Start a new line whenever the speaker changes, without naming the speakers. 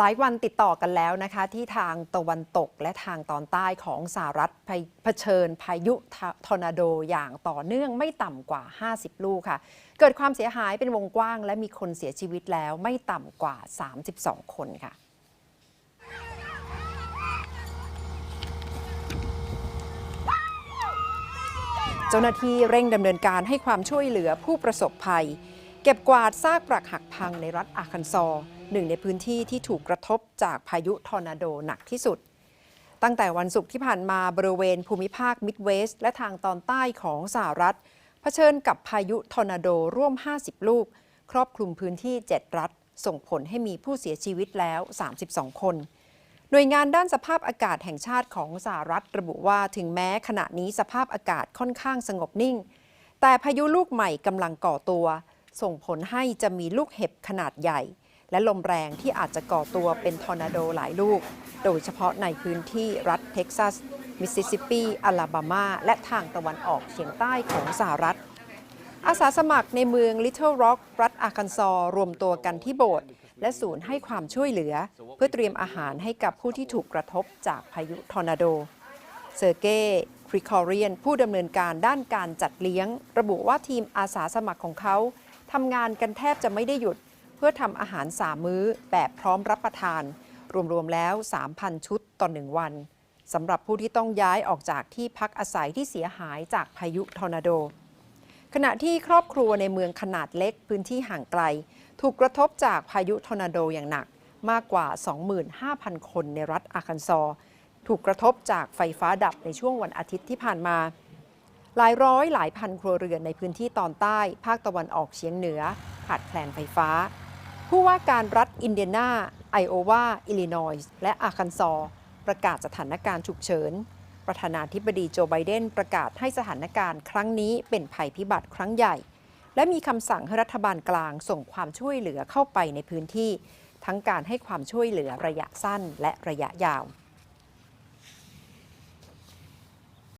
หลายวันติดต่อกันแล้วนะคะ ที่ทางตะวันตกและทางตอนใต้ของสหรัฐเผเผชิญพายุทอร์นาโดอย่างต่อเนื่องไม่ต่ำกว่า 50 ลูกค่ะ เกิดความเสียหายเป็นวงกว้าง และมีคนเสียชีวิตแล้วไม่ต่ำกว่า 32 คนค่ะเจ้าหน้าที่เร่งดำเนินการให้ความช่วยเหลือผู้ประสบภัย เก็บกวาดซากปรักหักพังในรัฐอาคันซอหนึ่งในพื้นที่ที่ถูกกระทบจากพายุทอร์นาโดหนักที่สุด ตั้งแต่วันศุกร์ที่ผ่านมาบริเวณภูมิภาคมิดเวสต์และทางตอนใต้ของสหรัฐเผชิญกับพายุทอร์นาโดร่วม 50 ลูก ครอบคลุมพื้นที่ 7 รัฐ ส่งผลให้มีผู้เสียชีวิตแล้ว 32 คน หน่วยงานด้านสภาพอากาศแห่งชาติของสหรัฐระบุว่าถึงแม้ขณะนี้สภาพอากาศค่อนข้างสงบนิ่ง แต่พายุลูกใหม่กำลังก่อตัว ส่งผลให้จะมีลูกเห็บขนาดใหญ่ และลมแรงที่อาจจะก่อตัวเป็นทอร์นาโดหลายลูก โดยเฉพาะในพื้นที่รัฐเท็กซัส มิสซิสซิปปีอลาบามา และทางตะวันออกเฉียงใต้ของสหรัฐ อาสาสมัครในเมือง Little Rock รัฐอาคันซอร์รวมตัวกันที่โบสถ์และศูนย์ให้ความช่วยเหลือ เพื่อเตรียมอาหารให้กับผู้ที่ถูกกระทบจากพายุทอร์นาโดเซอร์เก้คริคอเรียนผู้ดำเนินการด้านการจัดเลี้ยง ระบุว่าทีมอาสาสมัครของเขา ทำงานกันแทบจะไม่ได้หยุด เพื่อทำอาหารสามมื้อแบบพร้อมรับประทาน รวมๆแล้ว 3,000 ชุดต่อหนึ่งวันสำหรับผู้ที่ต้องย้ายออกจากที่พักอาศัยที่เสียหายจากพายุทอร์นาโด ขณะที่ครอบครัวในเมืองขนาดเล็กพื้นที่ห่างไกล ถูกกระทบจากพายุทอร์นาโดอย่างหนักมากกว่า 25,000 คนในรัฐอาคันซอ ถูกกระทบจากไฟฟ้าดับในช่วงวันอาทิตย์ที่ผ่านมา หลายร้อยหลายพันครัวเรือนในพื้นที่ตอนใต้ ภาคตะวันออกเฉียงเหนือ ขาดแคลนไฟฟ้า ผู้ว่าการรัฐอินเดียนาไอโอวา อิลลินอยส์ และอาคันซอร์ประกาศสถานการณ์ฉุกเฉิน ประธานาธิบดีโจไบเดนประกาศให้สถานการณ์ครั้งนี้เป็นภัยพิบัติครั้งใหญ่ และมีคำสั่งให้รัฐบาลกลางส่งความช่วยเหลือเข้าไปในพื้นที่ ทั้งการให้ความช่วยเหลือระยะสั้นและระยะยาว